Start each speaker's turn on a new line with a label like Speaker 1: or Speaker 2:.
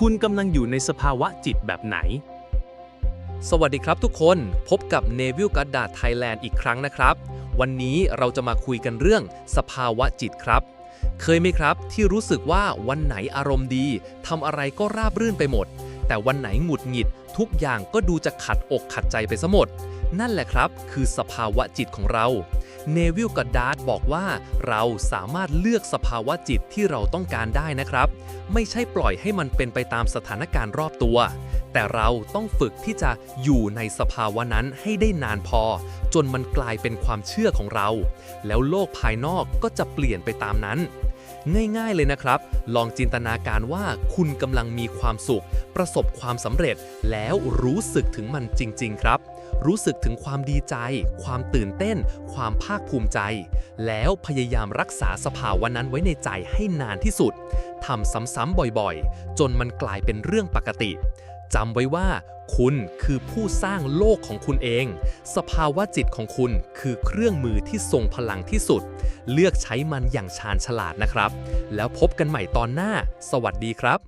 Speaker 1: คุณกำลังอยู่ในสภาวะจิตแบบไหน
Speaker 2: สวัสดีครับทุกคนพบกับ n e v i l g a d d a Thailand อีกครั้งนะครับ วันนี้เราจะมาคุยกันเรื่องสภาวะจิตครับ เคยไหมครับที่รู้สึกว่าวันไหนอารมณ์ดีทำอะไรก็ราบรื่นไปหมด แต่วันไหนหงุดหงิด ทุกอย่างก็ดูจะขัดอกขัดใจไปซะหมด นั่นแหละครับ คือสภาวะจิตของเรา เนวิลกับดาร์ดบอกว่าเราสามารถเลือกสภาวะจิตที่เราต้องการได้นะครับ ไม่ใช่ปล่อยให้มันเป็นไปตามสถานการณ์รอบตัว แต่เราต้องฝึกที่จะอยู่ในสภาวะนั้นให้ได้นานพอ จนมันกลายเป็นความเชื่อของเรา แล้วโลกภายนอกก็จะเปลี่ยนไปตามนั้น ง่ายๆเลยนะครับ ลองจินตนาการว่าคุณกำลังมีความสุข ประสบความสำเร็จ แล้วรู้สึกถึงมันจริง ๆ ครับ รู้สึกถึงความดีใจ ความตื่นเต้น ความภาคภูมิใจ แล้วพยายามรักษาสภาวะนั้นไว้ในใจให้นานที่สุดทำซ้ำๆบ่อยๆ จนมันกลายเป็นเรื่องปกติ จำไว้ว่า คุณคือผู้สร้างโลกของคุณเอง สภาวะจิตของคุณคือเครื่องมือที่ทรงพลังที่สุด เลือกใช้มันอย่างชาญฉลาดนะครับ แล้วพบกันใหม่ตอนหน้า สวัสดีครับ